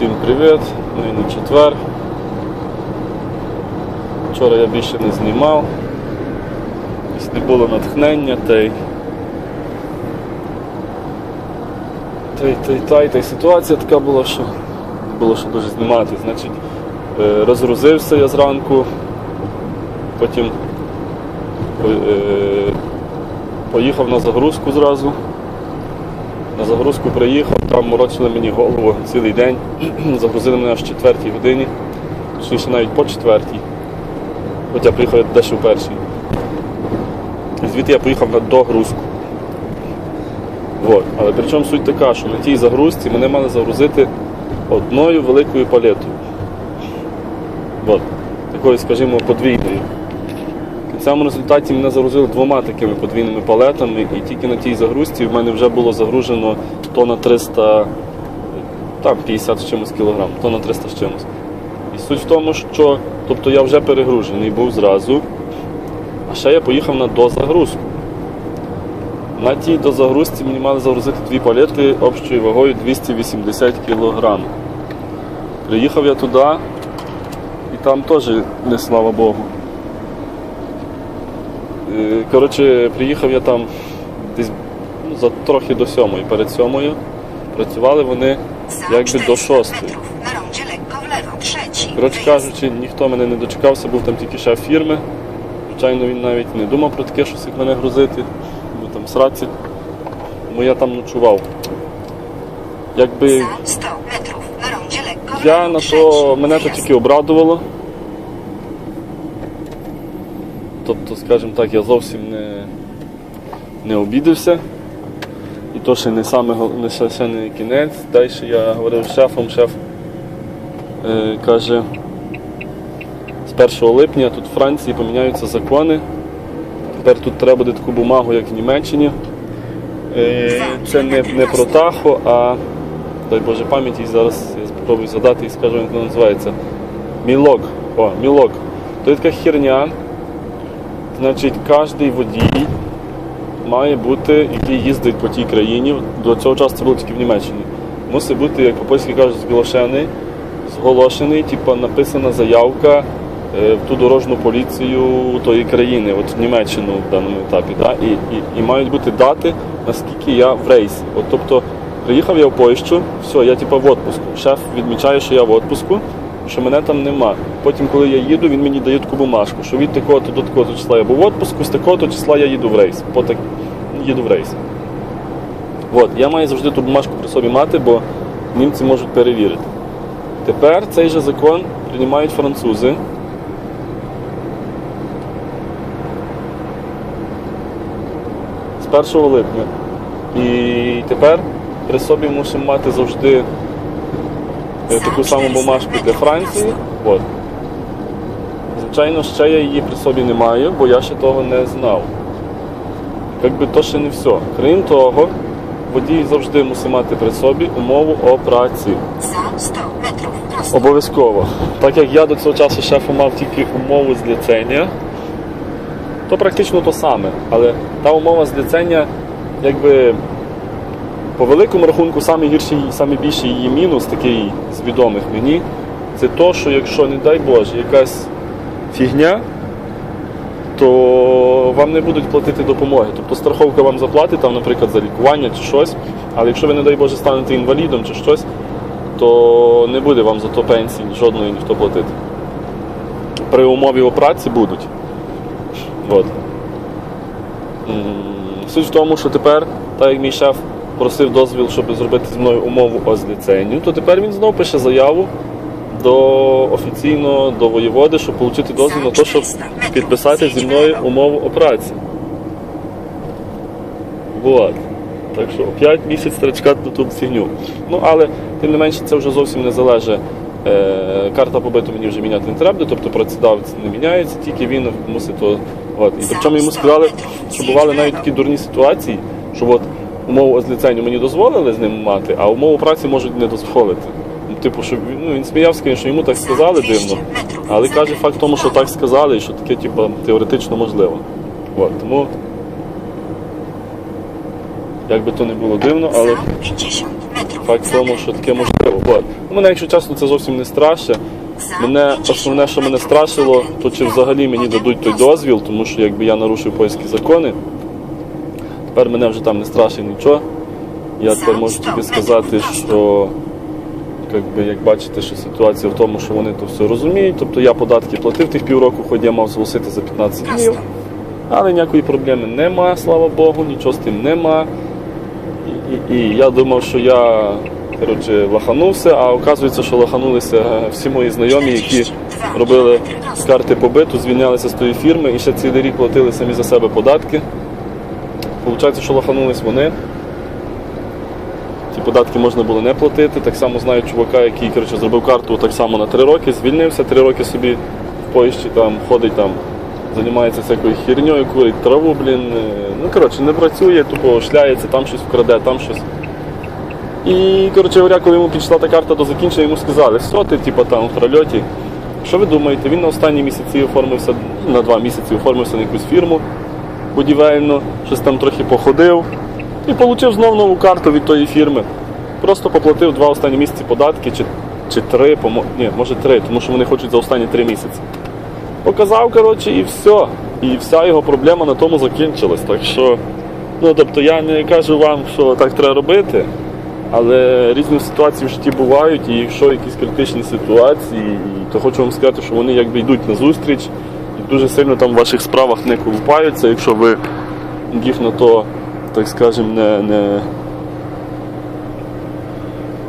Всім привіт, ну і на четвер. Вчора я більше не знімав. Ось не було натхнення, та й. Та й, та й, та й, та й ситуація така була, що було що дуже знімати. Значить, е, розгрузився я зранку, потім е, поїхав на загрузку зразу. На загрузку приїхав, там морочили мені голову цілий день. Загрузили мене аж в четвертій годині, точніше навіть по четвертій. Хоча приїхав дещо в першій. Звідти я поїхав на догрузку. Вот. Але при чому суть така, що на тій загрузці мене мали загрузити одною великою палетою. Вот. Такою, скажімо, подвійною. В кінцевому результаті мене загрузили двома такими подвійними палетами, і тільки на тій загрузці в мене вже було загружено тонна 300, там 50 з чимось кілограм, тонна 300 з чимось. І суть в тому, що тобто я вже перегружений був зразу, а ще я поїхав на дозагрузку. На тій дозагрузці мені мали загрузити дві палети общою вагою 280 кг. Приїхав я туди, і там теж не слава Богу. Е, Коротше, приїхав я там десь ну, за трохи до сьомої, перед сьомою. Працювали вони Za jakby do 400 szóstej. metrów na rondzie lekko w lewo, trzeci. Коротше кажучи, ніхто мене не дочекався, був там тільки шеф фірми. Звичайно, він навіть не думав про таке, щось як мене грузити, бо там сраці. Тому я там ночував. Якби Za 100 metrów na rondzie lekko w я на то мене то тільки обрадувало. Тобто, скажімо так, я зовсім не, не обідався. І то ще не саме не ще, не кінець. Далі я говорив з шефом, шеф е, каже, з 1 липня тут в Франції поміняються закони. Тепер тут треба буде таку бумагу, як в Німеччині. Е, це не, не про тахо, а дай Боже пам'яті, зараз я спробую згадати і скажу, як воно називається. Мілок. О, мілок. То є така херня. Значить, кожен водій має бути, який їздить по тій країні, до цього часу це було тільки в Німеччині. Мусить бути, як по-польськи кажуть, зголошений, зголошений, типу написана заявка е, в ту дорожню поліцію тої країни, от в Німеччину в даному етапі. Да? І, і, і мають бути дати, наскільки я в рейсі. От, тобто, приїхав я в Польщу, все, я типу в отпуску. Шеф відмічає, що я в отпуску, що мене там нема. Потім, коли я їду, він мені дає таку бумажку, що від такого-то до такого числа я був в отпуску, з такого-то числа я їду в рейс. По так... Їду в рейс. От, я маю завжди ту бумажку при собі мати, бо німці можуть перевірити. Тепер цей же закон приймають французи. З 1 липня. І тепер при собі мусимо мати завжди таку саму бумажку для Франції. От. Звичайно, ще я її при собі не маю, бо я ще того не знав. Якби то ще не все. Крім того, водій завжди мусить мати при собі умову о праці. Za 100 metrów prosto. Обов'язково. Так як я до цього часу шефу мав тільки умову зліцення, то практично то саме. Але та умова зліцення, якби по великому рахунку, самий гірший, самий її мінус, такий з відомих мені, це то, що якщо, не дай Боже, якась фігня, то вам не будуть платити допомоги. Тобто страховка вам заплатить, там, наприклад, за лікування чи щось, але якщо ви, не дай Боже, станете інвалідом чи щось, то не буде вам за то пенсії жодної ніхто платити. При умові о праці будуть. От. Суть в тому, що тепер, так як мій шеф просив дозвіл, щоб зробити зі мною умову о зліценню, то тепер він знову пише заяву до офіційно до воєводи, щоб отримати дозвіл на те, щоб підписати зі мною умову о праці. Вот. Так що 5 місяць трачкати на ту фігню. Ну, але тим не менше це вже зовсім не залежить. Е, карта побиту мені вже міняти не треба, тобто працедавець не міняється, тільки він мусить то. От. І причому йому сказали, що бували навіть такі дурні ситуації, що от умову озліценню мені дозволили з ним мати, а умову праці можуть не дозволити. Типу, що ну, він сміявся, звісно, йому так сказали дивно. Але каже факт тому, що так сказали, і що таке типу, теоретично можливо. От. Тому як би то не було дивно, але Za 50 metrów. Факт в тому, що таке можливо. От. Ну, Мене, якщо чесно, це зовсім не страшно. Мене основне, що мене страшило, то чи взагалі мені дадуть той дозвіл, тому що якби я нарушив польські закони, тепер мене вже там не страшить нічого. Я тепер можу тобі сказати, що якби, як бачите, що ситуація в тому, що вони то все розуміють. Тобто я податки платив тих півроку, хоч я мав зголосити за 15 днів. Але ніякої проблеми нема, слава Богу, нічого з тим нема. І, і, і я думав, що я коротше, лаханувся, а оказується, що лаханулися всі мої знайомі, які робили карти побиту, звільнялися з тої фірми і ще цілий рік платили самі за себе податки. Получається, що лаханулись вони. Ті податки можна було не платити. Так само знаю чувака, який коротше, зробив карту так само на три роки, звільнився, три роки собі в Польщі там ходить там, займається всякою херньою, курить траву, блін. е, Ну, коротше, не працює, тупо шляється, там щось вкраде, там щось. І, коротше говоря, коли йому підійшла та карта до закінчення, йому сказали, все, ти типу, там в прольоті. Що ви думаєте? Він на останні місяці оформився, ну, на два місяці оформився на якусь фірму будівельну, щось там трохи походив і отримав знову нову карту від тої фірми. Просто поплатив два останні місяці податки, чи, чи три, помо... ні, може три, тому що вони хочуть за останні три місяці. Показав, коротше, і все. І вся його проблема на тому закінчилась. Так що, ну тобто я не кажу вам, що так треба робити, але різні ситуації в житті бувають, і якщо якісь критичні ситуації, то хочу вам сказати, що вони якби йдуть на зустріч дуже сильно там в ваших справах не колупаються, якщо ви їх на то, так скажемо, не, не,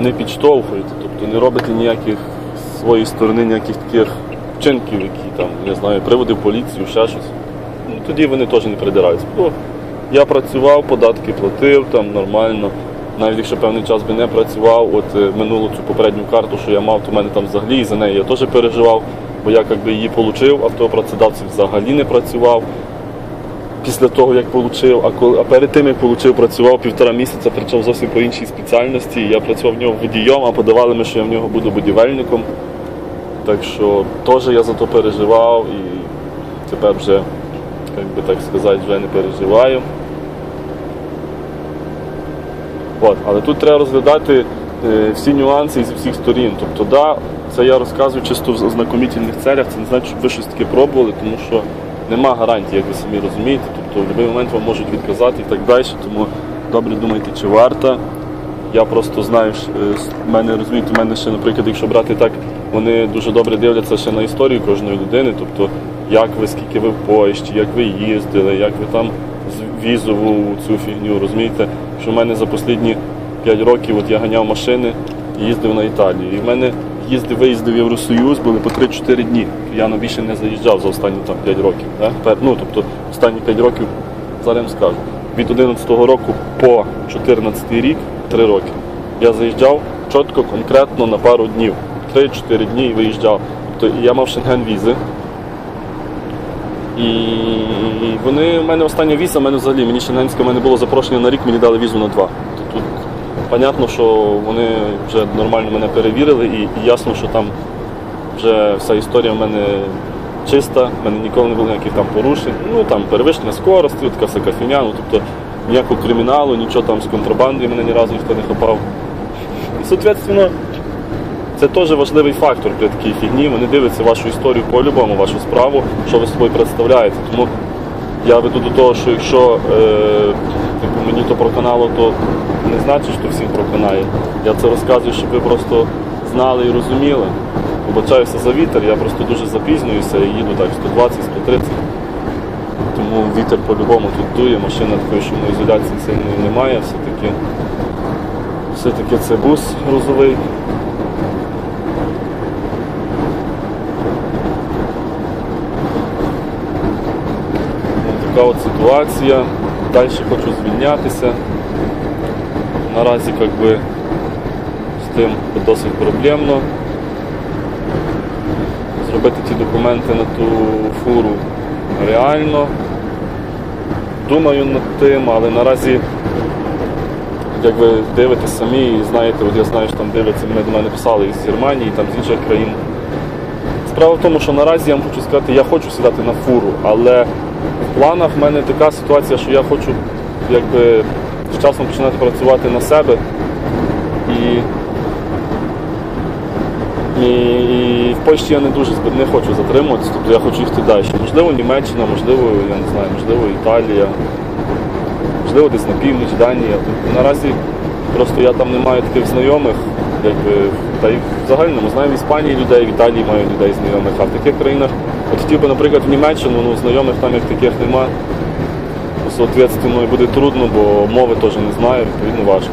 не підштовхуєте, тобто не робите ніяких своєї сторони ніяких таких вчинків, які там, не знаю, приводив поліцію, ще щось. Ну, тоді вони теж не придираються. Бо я працював, податки платив там нормально. Навіть якщо певний час би не працював, от е, минулу цю попередню карту, що я мав, то в мене там взагалі і за неї я теж переживав, бо я якби її отримав, а того працедавців взагалі не працював після того, як отримав, а, коли, а перед тим, як отримав, працював півтора місяця, причому зовсім по іншій спеціальності. Я працював в нього водієм, а подавали ми, що я в нього буду будівельником. Так що теж я за то переживав і тепер вже, як би так сказати, вже не переживаю. От, але тут треба розглядати е, всі нюанси зі всіх сторін. Тобто, да, це я розказую чисто в знакомітельних целях, це не значить, щоб ви щось таке пробували, тому що нема гарантії, як ви самі розумієте. Тобто в будь-який момент вам можуть відказати і так далі. Тому добре думайте, чи варто. Я просто знаю, що, е, мене розумієте, в мене ще, наприклад, якщо брати так, вони дуже добре дивляться ще на історію кожної людини. Тобто, як ви, скільки ви в Польщі, як ви їздили, як ви там візову цю фігню, розумієте? Що в мене за останні 5 років от я ганяв машини і їздив на Італію. І в мене їздив, виїзди в Євросоюз були по 3-4 дні. Я на більше не заїжджав за останні там 5 років. Да? Ну, тобто, останні 5 років, зараз я скажу, від 11 року по 14 рік, 3 роки, я заїжджав чітко, конкретно на пару днів. 3-4 дні і виїжджав. Тобто я мав шенген візи. І вони в мене остання віза, в мене взагалі мені шенгенська в мене було запрошення на рік, мені дали візу на два. Тобто тут понятно, що вони вже нормально мене перевірили і, ясно, що там вже вся історія в мене чиста, в мене ніколи не було ніяких там порушень. Ну там перевищення скорості, така всяка ну тобто ніякого криміналу, нічого там з контрабандою мене ні разу ніхто не хапав. І, соответственно, це теж важливий фактор при такій фігні. Вони дивляться вашу історію по-любому, вашу справу, що ви собою представляєте. Тому я веду до того, що якщо е, мені то проканало, то не значить, що всім проканає. Я це розказую, щоб ви просто знали і розуміли. Вибачаюся за вітер, я просто дуже запізнююся і їду так 120-130. Тому вітер по-любому тут дує, машина такої шумоізоляції сильної немає, все-таки все-таки це бус грузовий. Така от ситуація. Далі хочу звільнятися. Наразі як би, з тим досить проблемно. Зробити ті документи на ту фуру реально. Думаю над тим, але наразі, як ви дивитесь самі і знаєте, от я знаю, що там дивляться, мене до мене писали із Германії, там з інших країн. Справа в тому, що наразі я вам хочу сказати, я хочу сідати на фуру, але в планах в мене така ситуація, що я хочу якби з часом починати працювати на себе. і, і в Польщі я не дуже не хочу затримуватися, тобто я хочу йти далі. Можливо, Німеччина, можливо, я не знаю, можливо, Італія, можливо, десь на північ, Данія. Тобто, наразі просто я там не маю таких знайомих, якби, та й в загальному знаю в Іспанії людей, в Італії маю людей знайомих, а в таких країнах, от хотів би, наприклад, в Німеччину, ну знайомих там як таких нема. Соответственно, і буде трудно, бо мови теж не знаю, відповідно важко.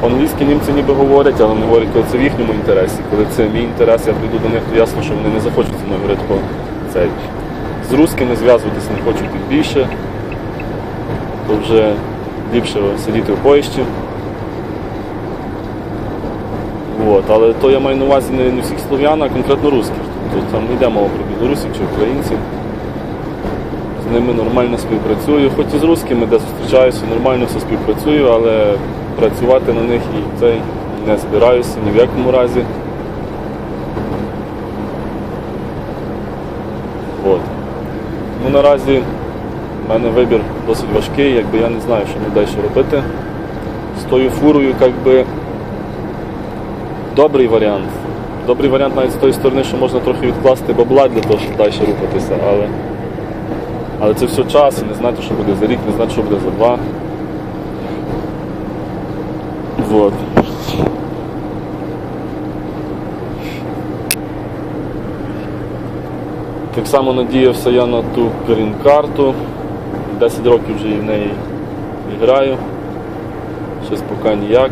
По-англійськи німці ніби говорять, але вони говорять, коли це в їхньому інтересі. Коли це мій інтерес, я прийду до них, то ясно, що вони не захочуть зі мною говорити про це. З русскими зв'язуватися не хочуть тим більше, то вже ліпше сидіти в поїзді. От, але то я маю на увазі не всіх слов'ян, а конкретно русських. Тобто там не йде мова про білорусів чи українців. З ними нормально співпрацюю, хоч і з русскими, де зустрічаюся, нормально все співпрацюю, але працювати на них і цей не збираюся ні в якому разі. От. Ну, наразі в мене вибір досить важкий, якби я не знаю, що мені далі робити. З тою фурою, якби добрий варіант. Добрий варіант навіть з тої сторони, що можна трохи відкласти бабла для того, щоб далі рухатися, але. Але це все час, і не знати, що буде за рік, не знати, що буде за два. Вот. Так само надіявся я на ту карту. 10 років вже в неї граю. Щось поки ніяк.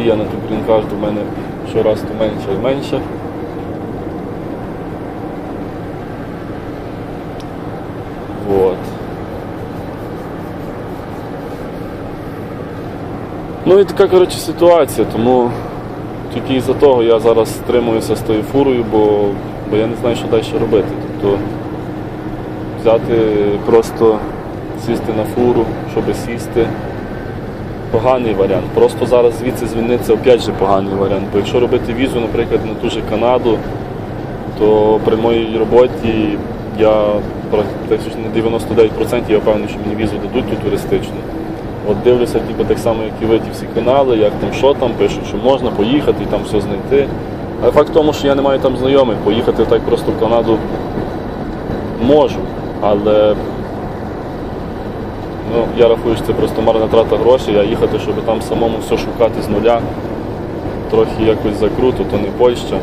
Надія на ту карту в мене щораз то менше і менше. Вот. Ну і така коротше, ситуація, тому тільки із-за того я зараз стримуюся з тою фурою, бо, бо я не знаю, що далі робити. Тобто взяти просто сісти на фуру, щоб сісти. Поганий варіант. Просто зараз звідси звільнитися опять же поганий варіант. Бо якщо робити візу, наприклад, на ту же Канаду, то при моїй роботі я практично на 99% я впевнений, що мені візу дадуть ту туристичну. От дивлюся, типу, так само, як і ви ті всі канали, як там що там, пишуть, що можна поїхати і там все знайти. Але факт в тому, що я не маю там знайомих, поїхати так просто в Канаду можу. Але ну, я рахую, що це просто марна трата грошей, а їхати, щоб там самому все шукати з нуля, трохи якось закруто, то не Польща,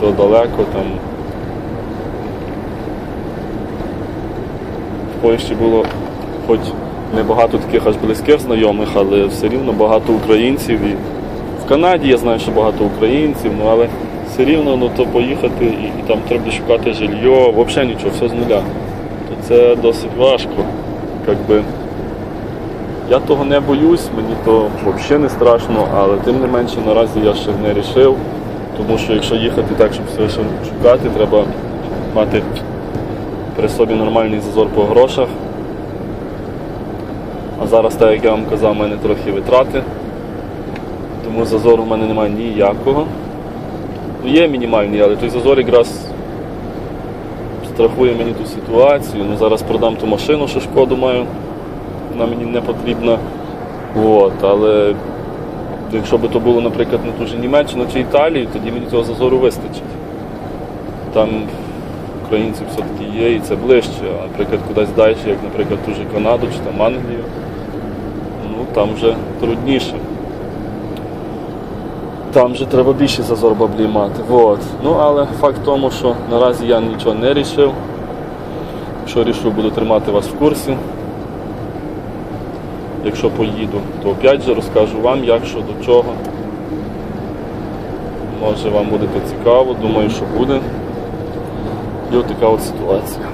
то далеко там. В Польщі було хоч небагато таких аж близьких знайомих, але все рівно багато українців. І в Канаді я знаю, що багато українців, ну але все рівно ну, то поїхати і, і там треба шукати жилье, взагалі нічого, все з нуля. То це досить важко. Якби. Я того не боюсь, мені то взагалі не страшно, але тим не менше наразі я ще не рішив, тому що якщо їхати так, щоб все шукати, треба мати при собі нормальний зазор по грошах. А зараз, так як я вам казав, у мене трохи витрати, тому зазору в мене немає ніякого. Ну, Є мінімальний, але той зазор якраз страхує мені ту ситуацію. Ну, зараз продам ту машину, що шкоду маю, вона мені не потрібна. От, але якщо б то було, наприклад, на ту ж Німеччину чи Італію, тоді мені цього зазору вистачить. Там українці все-таки є і це ближче, а наприклад, кудись далі, як, наприклад, ту ж Канаду чи там Англію, ну там вже трудніше. Там вже треба більше зазор баблі мати. Вот. Ну, але факт в тому, що наразі я нічого не рішив. Якщо рішу, буду тримати вас в курсі. Якщо поїду, то опять же розкажу вам, як що до чого. Може вам буде цікаво, думаю, що буде. І от така от ситуація.